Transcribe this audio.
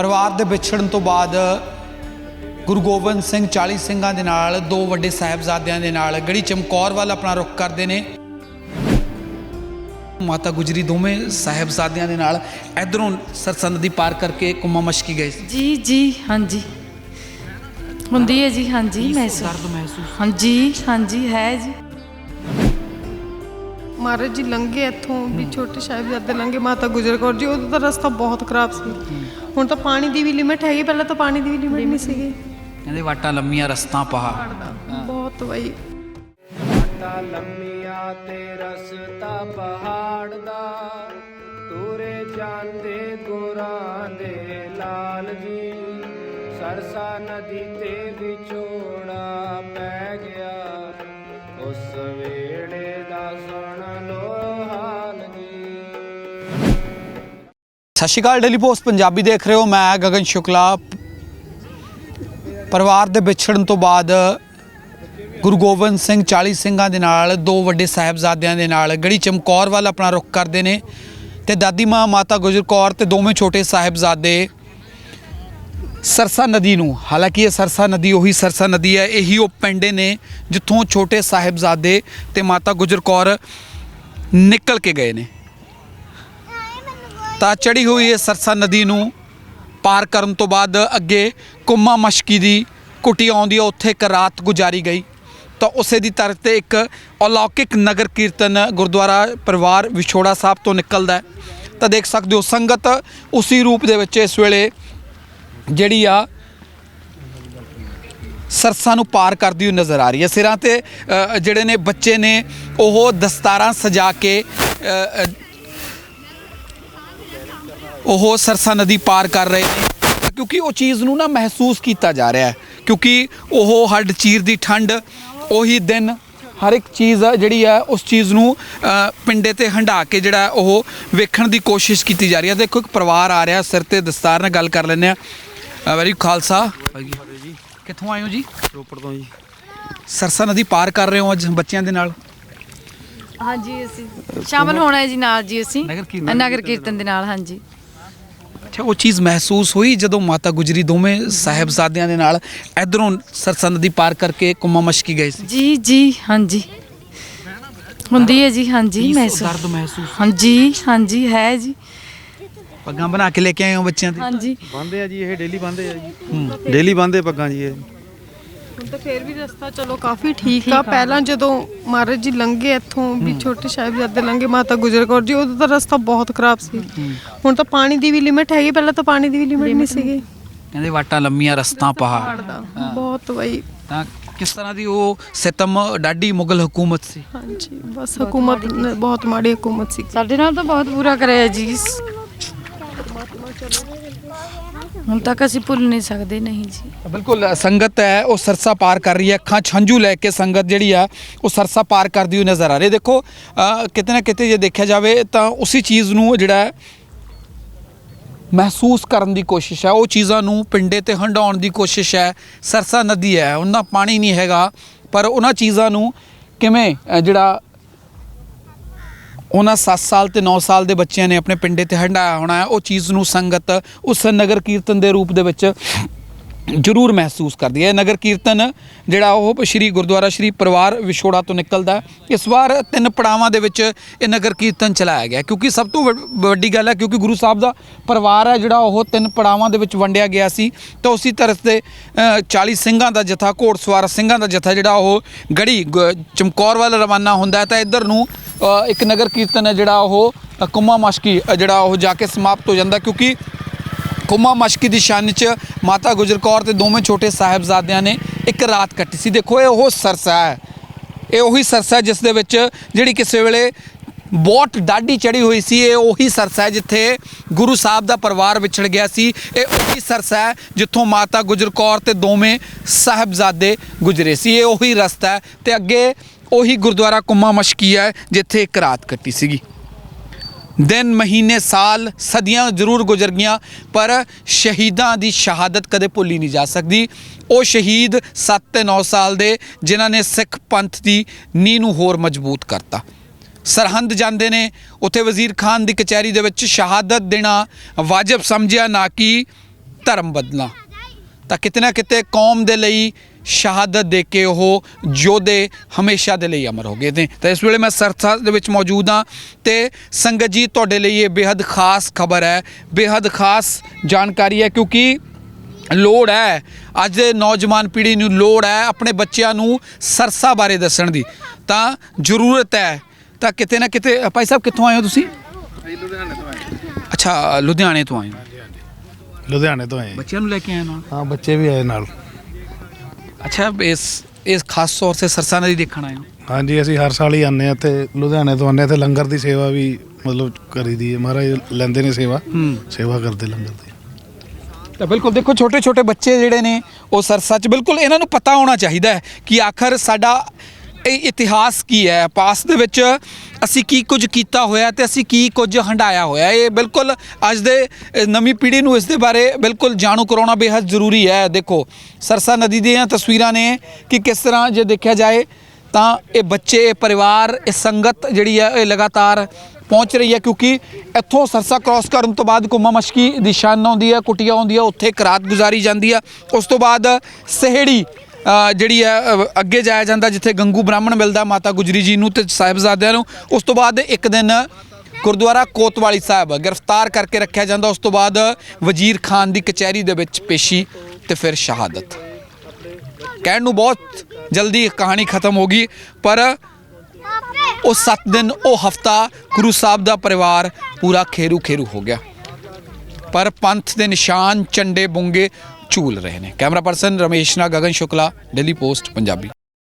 ਪਰਿਵਾਰ ਦੇ ਵਿਛੜਨ ਤੋਂ ਬਾਅਦ ਗੁਰੂ ਗੋਬਿੰਦ ਸਿੰਘ 40 ਸਿੰਘਾਂ ਦੇ ਨਾਲ ਦੋ ਵੱਡੇ ਸਾਹਿਬਜ਼ਾਦਿਆਂ ਦੇ ਨਾਲ ਗੜੀ ਚਮਕੌਰ ਵੱਲ ਆਪਣਾ ਰੁਖ ਕਰਦੇ ਨੇ। ਮਾਤਾ ਗੁਜਰੀ ਦੋਵੇਂ ਸਾਹਿਬਜ਼ਾਦਿਆਂ ਦੇ ਨਾਲ ਇਧਰੋਂ ਸਰਸਾ ਨਦੀ ਪਾਰ ਕਰਕੇ ਕੁੰਮਾ ਮਸ਼ਕੀ ਗਏ ਸੀ। ਜੀ ਜੀ ਹਾਂਜੀ। ਹੁੰਦੀ ਹੈ ਜੀ ਹਾਂਜੀ ਮਹਿਸੂਸ। ਦਰਦ ਮਹਿਸੂਸ। ਹਾਂਜੀ ਹਾਂਜੀ ਹੈ ਜੀ। ਮਹਾਰਾਜ ਜੀ ਲੰਘੇ ਇੱਥੋਂ ਵੀ ਛੋਟੇ ਸਾਹਿਬਜ਼ਾਦੇ ਲੰਘੇ ਮਾਤਾ ਗੁਜਰ ਕੌਰ ਜੀ ਉਦੋਂ ਤਾਂ ਰਸਤਾ ਬਹੁਤ ਖਰਾਬ ਸੀ। ਹੁਣ ਤਾਂ ਪਾਣੀ ਦੀ ਵੀ ਲਿਮਿਟ ਹੈਗੀ ਪਹਿਲਾਂ ਤਾਂ ਪਾਣੀ ਦੀ ਵੀ ਲਿਮਿਟ ਨਹੀਂ ਸੀਗੀ। ਕਹਿੰਦੇ ਵਾਟਾਂ ਲੰਮੀਆਂ ਰਸਤਾਂ ਪਹਾੜ ਬਹੁਤ ਬਈ। ਤਾ ਲੰਮੀਆਂ ਤੇ ਰਸਤਾ ਪਹਾੜ ਦਾ। ਤੁਰੇ ਜਾਂਦੇ ਗੁਰਾਂ ਦੇ ਲਾਲ ਜੀ। ਸਰਸਾ ਨਦੀ ਤੇ ਵਿਛੋੜਾ ਪੈ ਗਿਆ। ਉਸ ਵੇਲੇ ਦਾ ਸਤਿ ਸ਼੍ਰੀ ਅਕਾਲ ਡੇਲੀ ਪੋਸਟ ਪੰਜਾਬੀ ਦੇਖ ਰਹੇ ਹੋ। ਮੈਂ ਗਗਨ ਸ਼ੁਕਲਾ। ਪਰਿਵਾਰ ਦੇ ਵਿਛੜਨ ਤੋਂ ਬਾਅਦ ਗੁਰੂ ਗੋਬਿੰਦ ਸਿੰਘ 40 ਸਿੰਘਾਂ ਦੇ ਨਾਲ, ਦੋ ਵੱਡੇ ਸਾਹਿਬਜ਼ਾਦਿਆਂ ਦੇ ਨਾਲ, ਗੜੀ ਚਮਕੌਰ ਵੱਲ ਆਪਣਾ ਰੁਖ ਕਰਦੇ ਨੇ ਤੇ ਦਾਦੀ ਮਾਂ, ਮਾਤਾ ਗੁਜਰ ਕੌਰ ਤੇ ਦੋਵੇਂ ਛੋਟੇ ਸਾਹਿਬਜ਼ਾਦੇ ਸਰਸਾ ਨਦੀ ਨੂੰ। ਹਾਲਾਂਕਿ ਇਹ ਸਰਸਾ ਨਦੀ ਉਹੀ ਸਰਸਾ ਨਦੀ ਹੈ, ਇਹੀ ਉਹ ਪਿੰਡ ਨੇ ਜਿੱਥੋਂ ਛੋਟੇ ਸਾਹਿਬਜ਼ਾਦੇ ਤੇ ਮਾਤਾ ਗੁਜਰ ਕੌਰ ਨਿਕਲ ਕੇ ਗਏ ਨੇ। ਤਾਂ ਚੜੀ ਹੋਈ ਇਹ ਸਰਸਾ ਨਦੀ ਨੂੰ ਪਾਰ ਕਰਨ ਤੋਂ ਬਾਅਦ ਅੱਗੇ ਕੁੰਮਾ ਮਸ਼ਕੀ ਦੀ ਕੁਟੀ ਆਉਂਦੀ ਹੈ, ਉੱਥੇ ਇੱਕ ਰਾਤ ਗੁਜ਼ਾਰੀ ਗਈ। ਤਾਂ ਉਸੇ ਦੀ ਤਰ੍ਹਾਂ ਤੇ ਇੱਕ ਅਲੌਕਿਕ ਨਗਰ ਕੀਰਤਨ ਗੁਰਦੁਆਰਾ ਪਰਿਵਾਰ ਵਿਛੋੜਾ ਸਾਹਿਬ ਤੋਂ ਨਿਕਲਦਾ ਹੈ। ਤਾਂ ਦੇਖ ਸਕਦੇ ਹੋ, ਸੰਗਤ ਉਸੇ ਰੂਪ ਦੇ ਵਿੱਚ ਇਸ ਵੇਲੇ ਜਿਹੜੀ ਆ ਸਰਸਾ ਨੂੰ ਪਾਰ ਕਰਦੀ ਹੋਈ ਨਜ਼ਰ ਆ ਰਹੀ ਹੈ। ਸਿਰਾਂ ਤੇ ਜਿਹੜੇ ਨੇ ਬੱਚੇ ਨੇ, ਉਹ ਦਸਤਾਰਾਂ ਸਜਾ ਕੇ ਉਹ ਸਰਸਾ ਨਦੀ ਪਾਰ ਕਰ ਰਹੇ ਨੇ। ਕਿਉਂਕਿ ਉਹ ਚੀਜ਼ ਨੂੰ ਨਾ ਮਹਿਸੂਸ ਕੀਤਾ ਜਾ ਰਿਹਾ ਹੈ। ਕਿਉਂਕਿ ਉਹ ਹੱਡ ਚੀਰ ਦੀ ਠੰਡ ਉਹੀ ਦਿਨ ਹਰ ਇੱਕ ਚੀਜ਼ ਆ ਜਿਹੜੀ ਆ ਉਸ ਚੀਜ਼ ਨੂੰ ਪਿੰਡੇ ਤੇ ਹੰਢਾ ਕੇ ਜਿਹੜਾ ਉਹ ਵੇਖਣ ਦੀ ਕੋਸ਼ਿਸ਼ ਕੀਤੀ ਜਾ ਰਹੀ ਹੈ। ਦੇਖੋ ਇੱਕ ਪਰਿਵਾਰ ਆ ਰਿਹਾ ਸਿਰ ਤੇ ਦਸਤਾਰ ਨਾਲ ਗੱਲ ਕਰ ਲੈਂਦੇ ਆ ਵੈਰੀ ਖਾਲਸਾ। ਕਿੱਥੋਂ ਆਏ ਹੋ ਜੀ? ਰੋਪੜ ਤੋਂ ਜੀ। ਸਰਸਾ ਨਦੀ ਪਾਰ ਕਰ ਰਹੇ ਹੋ ਅੱਜ ਬੱਚਿਆਂ ਦੇ ਨਾਲ? ਹਾਂਜੀ ਅਸੀਂ ਸ਼ਾਮਲ ਹੋਣਾ ਹੈ ਜੀ ਨਾਲ ਜੀ ਅਸੀਂ। ਨਗਰ ਕੀਰਤਨ ਦੇ ਨਾਲ ਹਾਂਜੀ। ਅੱਛਾ ਉਹ ਚੀਜ਼ ਮਹਿਸੂਸ ਹੋਈ ਜਦੋਂ ਮਾਤਾ ਗੁਜਰੀ ਦੋਵੇਂ ਸਾਹਿਬਜ਼ਾਦਿਆਂ ਦੇ ਨਾਲ ਇਧਰੋਂ ਸਰਸਾ ਨਦੀ ਪਾਰ ਕਰਕੇ ਕੁੰਮਾ ਮਸ਼ਕੀ ਗਏ ਸੀ। ਜੀ ਜੀ ਹਾਂਜੀ। ਹੁੰਦੀ ਹੈ ਜੀ ਹਾਂਜੀ ਮਹਿਸੂਸ ਦਰਦ ਮਹਿਸੂਸ ਹਾਂਜੀ ਹਾਂਜੀ ਹੈ ਜੀ। ਪੱਗਾਂ ਬਣਾ ਕੇ ਲੈ ਕੇ ਆਏ ਹੋ ਬੱਚਿਆਂ ਦੇ? ਹਾਂਜੀ। ਬੰਦੇ ਆ ਜੀ ਇਹ ਡੇਲੀ ਬੰਦੇ ਆ ਜੀ। ਡੇਲੀ ਬੰਦੇ ਪੱਗਾਂ ਜੀ ਇਹ। ਹੁਣ ਤਾਂ ਫੇਰ ਵੀ ਰਸਤਾ ਚਲੋ ਕਾਫੀ ਠੀਕ ਆ। ਪਹਿਲਾਂ ਜਦੋਂ ਮਹਾਰਾਜ ਜੀ ਲੰਘੇ ਇੱਥੋਂ ਵੀ ਛੋਟੇ ਸਾਹਿਬਜ਼ਾਦੇ ਲੰਘੇ ਮਾਤਾ ਗੁਜਰ ਕੌਰ ਜੀ ਉਦੋਂ ਤਾਂ ਰਸਤਾ ਬਹੁਤ ਖਰਾਬ ਸੀ। ਹੁਣ ਤਾਂ ਪਾਣੀ ਦੀ ਵੀ ਲਿਮਿਟ ਹੈਗੀ ਪਹਿਲਾਂ ਤਾਂ ਪਾਣੀ ਦੀ ਵੀ ਲਿਮਿਟ ਨਹੀਂ ਸੀਗੀ। ਕਹਿੰਦੇ ਵਾਟਾਂ ਲੰਮੀਆਂ ਰਸਤਾਂ ਪਹਾੜ। ਦਾ। ਬਹੁਤ ਬਈ। ਤਾਂ ਕਿਸ ਤਰ੍ਹਾਂ ਦੀ ਉਹ ਸਿਤਮ ਡਾਡੀ ਮੁਗਲ ਹਕੂਮਤ ਸੀ? ਹਾਂਜੀ ਬਸ ਹਕੂਮਤ ਬਹੁਤ ਮਾੜੀ ਹਕੂਮਤ ਸੀ। ਸਾਡੇ ਨਾਲ ਤਾਂ ਬਹੁਤ ਬੁਰਾ ਕਰਿਆ ਜੀ। ਹੁਣ ਤੱਕ ਅਸੀਂ ਭੁੱਲ ਨਹੀਂ ਸਕਦੇ ਨਹੀਂ ਜੀ। ਬਿਲਕੁਲ ਸੰਗਤ ਹੈ ਉਹ ਸਰਸਾ ਪਾਰ ਕਰ ਰਹੀ ਹੈ ਅੱਖਾਂ 'ਚ ਲੈ ਕੇ ਸੰਗਤ ਜਿਹੜੀ ਆ ਉਹ ਸਰਸਾ ਪਾਰ ਕਰਦੀ ਹੋਈ ਨਜ਼ਰ ਆ ਰਹੀ ਹੈ। ਦੇਖੋ ਅ, ਕਿਤੇ ਨਾ ਕਿਤੇ ਜੇ ਦੇਖਿਆ ਜਾਵੇ ਤਾਂ ਉਸੇ ਚੀਜ਼ ਨੂੰ ਜਿਹੜਾ ਹੈ, ਮਹਿਸੂਸ ਕਰਨ ਦੀ ਕੋਸ਼ਿਸ਼ ਹੈ। ਉਹ ਚੀਜ਼ਾਂ ਨੂੰ ਪਿੰਡੇ ਤੇ ਹੰਡਾਉਣ ਦੀ ਕੋਸ਼ਿਸ਼ ਹੈ। ਸਰਸਾ ਨਦੀ ਹੈ ਉਹਨਾਂ ਪਾਣੀ ਨਹੀਂ ਹੈਗਾ ਪਰ ਉਹਨਾਂ ਚੀਜ਼ਾਂ ਨੂੰ ਕਿਵੇਂ ਅ, ਜਿਹੜਾ ਉਹਨਾਂ 7 ਸਾਲ ਤੇ 9 ਸਾਲ ਦੇ ਬੱਚਿਆਂ ਨੇ ਆਪਣੇ ਪਿੰਡੇ ਤੇ ਹੰਡਾਇਆ ਹੋਣਾ ਹੈ। ਉਹ ਚੀਜ਼ ਨੂੰ ਸੰਗਤ ਉਸ ਨਗਰ ਕੀਰਤਨ ਦੇ ਰੂਪ ਦੇ ਵਿੱਚ ਜ਼ਰੂਰ ਮਹਿਸੂਸ ਕਰਦੀ ਹੈ। ਨਗਰ ਕੀਰਤਨ ਜਿਹੜਾ ਉਹ ਸ਼੍ਰੀ ਗੁਰਦੁਆਰਾ ਸ਼੍ਰੀ ਪਰਿਵਾਰ ਵਿਛੋੜਾ ਤੋਂ ਨਿਕਲਦਾ ਇਸ ਵਾਰ ਤਿੰਨ ਪੜਾਵਾਂ ਦੇ ਵਿੱਚ ਇਹ ਨਗਰ ਕੀਰਤਨ ਚਲਾਇਆ ਗਿਆ ਕਿਉਂਕਿ ਸਭ ਤੋਂ ਵੱਡ- ਵੱਡੀ ਗੱਲ ਹੈ ਕਿਉਂਕਿ ਗੁਰੂ ਸਾਹਿਬ ਦਾ ਪਰਿਵਾਰ ਹੈ ਜਿਹੜਾ ਉਹ ਤਿੰਨ ਪੜਾਵਾਂ ਦੇ ਵਿੱਚ ਵੰਡਿਆ ਗਿਆ ਸੀ। ਤਾਂ ਉਸੇ ਤਰ੍ਹਾਂ ਤੇ ਅ, 40 ਸਿੰਘਾਂ ਦਾ ਜਥਾ ਘੋੜਸਵਾਰ ਸਿੰਘਾਂ ਦਾ ਜਥਾ ਜਿਹੜਾ ਉਹ ਗੜੀ ਗ- ਚਮਕੌਰ ਵੱਲ ਰਵਾਨਾ ਹੁੰਦਾ ਤਾਂ ਇੱਧਰ ਨੂੰ ਇੱਕ ਨਗਰ ਕੀਰਤਨ ਹੈ ਜਿਹੜਾ ਉਹ ਅ, ਕੁੰਮਾ ਮਸ਼ਕੀ ਜਿਹੜਾ ਉਹ ਜਾ ਕੇ ਸਮਾਪਤ ਹੋ ਜਾਂਦਾ ਕਿਉਂਕਿ ਕੁੰਮਾ ਮਸ਼ਕੀ ਦੀ ਸ਼ਾਨ 'ਚ ਮਾਤਾ ਗੁਜਰ ਕੌਰ ਤੇ ਦੋਵੇਂ ਛੋਟੇ ਸਾਹਿਬਜ਼ਾਦਿਆਂ ਨੇ ਇੱਕ ਰਾਤ ਕੱਟੀ ਸੀ। ਦੇਖੋ, ਇਹ ਉਹ ਸਰਸਾ ਹੈ। ਇਹ ਉਹੀ ਸਰਸਾ ਜਿਸ ਦੇ ਵਿੱਚ ਜਿਹੜੀ ਕਿਸੇ ਵੇਲੇ ਬਹੁਤ ਡਾਢੀ ਚੜੀ ਹੋਈ ਸੀ, ਇਹ ਉਹੀ ਸਰਸਾ ਹੈ ਜਿੱਥੇ ਗੁਰੂ ਸਾਹਿਬ ਦਾ ਪਰਿਵਾਰ ਵਿਛੜ ਗਿਆ ਸੀ। ਇਹ ਉਹੀ ਸਰਸਾ ਹੈ ਜਿੱਥੋਂ ਮਾਤਾ ਗੁਜਰ ਕੌਰ ਤੇ ਦੋਵੇਂ ਸਾਹਿਬਜ਼ਾਦੇ ਗੁਜਰੇ ਸੀ। ਇਹ ਉਹੀ ਰਸਤਾ ਹੈ ਤੇ ਅੱਗੇ ਉਹੀ ਗੁਰਦੁਆਰਾ ਕੁੰਮਾ ਮਸ਼ਕੀ ਹੈ, ਜਿੱਥੇ ਇੱਕ ਰਾਤ ਕੱਟੀ ਸੀਗੀ। ਦਿਨ, ਮਹੀਨੇ, ਸਾਲ ਸਦੀਆਂ ਜ਼ਰੂਰ ਗੁਜ਼ਰ ਗਈਆਂ, ਪਰ ਸ਼ਹੀਦਾਂ ਦੀ ਸ਼ਹਾਦਤ ਕਦੇ ਭੁੱਲੀ ਨਹੀਂ ਜਾ ਸਕਦੀ। ਉਹ ਸ਼ਹੀਦ 7 ਤੇ 9 ਸਾਲ ਦੇ, ਜਿਨ੍ਹਾਂ ਨੇ ਸਿੱਖ ਪੰਥ ਦੀ ਨੀਂਹ ਨੂੰ ਹੋਰ ਮਜ਼ਬੂਤ ਕਰਤਾ। ਸਰਹੰਦ ਜਾਂਦੇ ਨੇ, ਉੱਥੇ ਵਜ਼ੀਰ ਖਾਨ ਦੀ ਕਚਹਿਰੀ ਦੇ ਵਿੱਚ ਸ਼ਹਾਦਤ ਦੇਣਾ ਵਾਜਬ ਸਮਝਿਆ, ਨਾ ਕਿ ਧਰਮ ਬਦਲਣਾ। ਤਾਂ ਕਿਤੇ ਨਾ ਕਿਤੇ ਕੌਮ ਦੇ ਲਈ ਸ਼ਹਾਦਤ ਦੇ ਕੇ ਉਹ ਯੋਧੇ ਹਮੇਸ਼ਾ ਦੇ ਲਈ ਅਮਰ ਹੋ ਗਏ ਨੇ। ਤਾਂ ਇਸ ਵੇਲੇ ਮੈਂ ਸਰਸਾ ਦੇ ਵਿੱਚ ਮੌਜੂਦ ਹਾਂ ਤੇ ਸੰਗਤ ਜੀ ਤੁਹਾਡੇ ਲਈ ਇਹ ਬੇहद ਖਾਸ ਖਬਰ ਹੈ। ਬੇहद ਖਾਸ ਜਾਣਕਾਰੀ ਹੈ ਕਿਉਂਕਿ ਲੋੜ ਹੈ। ਅੱਜ ਦੇ ਨੌਜਵਾਨ ਪੀੜ੍ਹੀ ਨੂੰ ਲੋੜ ਹੈ ਆਪਣੇ ਬੱਚਿਆਂ ਨੂੰ ਸਰਸਾ ਬਾਰੇ ਦੱਸਣ ਦੀ। ਤਾਂ ਜ਼ਰੂਰਤ ਹੈ। ਤਾਂ ਕਿਤੇ ਨਾ ਕਿਤੇ ਭਾਈ ਸਾਹਿਬ ਕਿੱਥੋਂ ਆਏ ਹੋ ਤੁਸੀਂ? ਅੱਛਾ ਲੁਧਿਆਣੇ ਤੋਂ ਆਏ ਹੋ। ਲੁਧਿਆਣੇ ਤੋਂ ਆਏ ਬੱਚਿਆਂ ਨੂੰ ਲੈ ਕੇ ਆਏ ਨਾਲ? ਹਾਂ ਬੱਚੇ ਵੀ ਆਏ ਨਾਲ। ਅੱਛਾ ਇਸ ਇਸ ਖਾਸ ਤੌਰ ਤੇ ਸਰਸਾ ਨਦੀ ਦੇਖਣ ਆਏ ਹੋ? ਹਾਂਜੀ ਅਸੀਂ ਹਰ ਸਾਲ ਹੀ ਆਉਂਦੇ ਹਾਂ ਇੱਥੇ ਲੁਧਿਆਣੇ ਤੋਂ ਹਾਂ ਤੇ ਲੰਗਰ ਦੀ ਸੇਵਾ ਵੀ ਮਤਲਬ ਕਰੀਦੀ ਹੈ। ਮਹਾਰਾਜ ਲੈਂਦੇ ਨੇ ਸੇਵਾ ਹੂੰ। ਸੇਵਾ ਕਰਦੇ ਲੰਗਰ ਦੀ। ਤਾਂ ਬਿਲਕੁਲ ਦੇਖੋ ਛੋਟੇ ਛੋਟੇ ਬੱਚੇ ਜਿਹੜੇ ਨੇ ਉਹ ਸਰਸਾ ਚ ਬਿਲਕੁਲ ਇਹਨਾਂ ਨੂੰ ਪਤਾ ਹੋਣਾ ਚਾਹੀਦਾ ਹੈ ਕਿ ਆਖਰ ਸਾਡਾ ਇਹ ਇਤਿਹਾਸ ਕੀ ਹੈ? ਪਾਸ ਦੇ ਵਿੱਚ ਅਸੀਂ ਕੀ ਕੁਝ ਕੀਤਾ ਹੋਇਆ ਤੇ ਅਸੀਂ ਕੀ ਕੁਝ ਹੰਡਾਇਆ ਹੋਇਆ? ਇਹ ਬਿਲਕੁਲ ਅੱਜ ਦੇ ਨਵੀਂ ਪੀੜ੍ਹੀ ਨੂੰ ਇਸ ਦੇ ਬਾਰੇ ਬਿਲਕੁਲ ਜਾਣੂ ਕਰਾਉਣਾ ਬੇहद ਜ਼ਰੂਰੀ ਹੈ। ਦੇਖੋ, ਸਰਸਾ ਨਦੀ ਦੀਆਂ ਤਸਵੀਰਾਂ ਨੇ ਕਿ ਕਿਸ ਤਰ੍ਹਾਂ ਜੇ ਦੇਖਿਆ ਜਾਏ ਤਾਂ ਇਹ ਬੱਚੇ, ਇਹ ਪਰਿਵਾਰ, ਇਹ ਸੰਗਤ ਜਿਹੜੀ ਹੈ, ਇਹ ਲਗਾਤਾਰ ਪਹੁੰਚ ਰਹੀ ਹੈ ਕਿਉਂਕਿ ਇੱਥੋਂ ਸਰਸਾ ਕ੍ਰਾਸ ਕਰਨ ਤੋਂ ਬਾਅਦ ਕੁੰਮਾ ਮਸ਼ਕੀ ਦੀ ਸ਼ਨ ਆਉਂਦੀ ਹੈ, ਕੁਟੀਆ ਆਉਂਦੀ ਹੈ, ਉੱਥੇ ਇੱਕ ਰਾਤ ਗੁਜ਼ਾਰੀ ਜਾਂਦੀ ਹੈ। ਉਸ ਤੋਂ ਬਾਅਦ ਸਹੇੜੀ ਜਿਹੜੀ ਹੈ ਅੱਗੇ ਜਾਇਆ ਜਾਂਦਾ ਜਿੱਥੇ ਗੰਗੂ ਬ੍ਰਾਹਮਣ ਮਿਲਦਾ ਮਾਤਾ ਗੁਜਰੀ ਜੀ ਨੂੰ ਤੇ ਸਾਹਿਬਜ਼ਾਦਿਆਂ ਨੂੰ। ਉਸ ਤੋਂ ਬਾਅਦ ਇੱਕ ਦਿਨ ਗੁਰਦੁਆਰਾ ਕੋਤਵਾਲੀ ਸਾਹਿਬ ਗ੍ਰਿਫਤਾਰ ਕਰਕੇ ਰੱਖਿਆ ਜਾਂਦਾ। ਉਸ ਤੋਂ ਬਾਅਦ ਵਜ਼ੀਰ ਖਾਨ ਦੀ ਕਚਹਿਰੀ ਦੇ ਵਿੱਚ ਪੇਸ਼ੀ ਤੇ ਫਿਰ ਸ਼ਹਾਦਤ। ਕਹਿਣ ਨੂੰ ਬਹੁਤ ਜਲਦੀ ਕਹਾਣੀ ਖਤਮ ਹੋ ਗਈ, ਪਰ ਉਹ 7 ਦਿਨ, ਉਹ ਹਫਤਾ ਗੁਰੂ ਸਾਹਿਬ ਦਾ ਪਰਿਵਾਰ ਪੂਰਾ ਖੇਰੂ ਖੇਰੂ ਹੋ ਗਿਆ। ਪਰ ਪੰਥ ਦੇ ਨਿਸ਼ਾਨ ਚੰਡੇ ਬੁੰਗੇ ਝੂਲ ਰਹੇ ਨੇ। ਕੈਮਰਾ ਪਰਸਨ ਰਮੇਸ਼ ਨਾ ਗਗਨ ਸ਼ੁਕਲਾ ਦਿੱਲੀ ਪੋਸਟ ਪੰਜਾਬੀ।